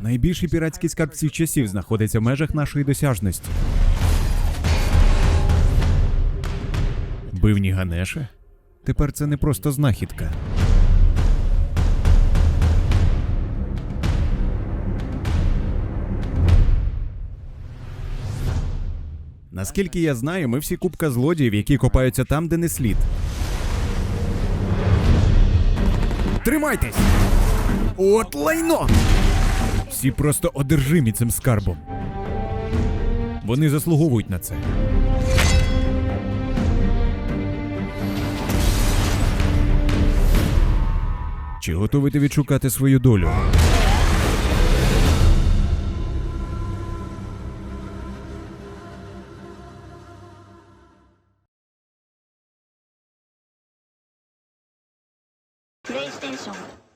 Найбільший піратський скарб всіх часів знаходиться в межах нашої досяжності. Бивні Ганеше? Тепер це не просто знахідка. Наскільки я знаю, ми всі купка злодіїв, які копаються там, де не слід. Тримайтесь! От лайно! Всі просто одержимі цим скарбом. Вони заслуговують на це. Чи готові ти відшукати свою долю? ステーション。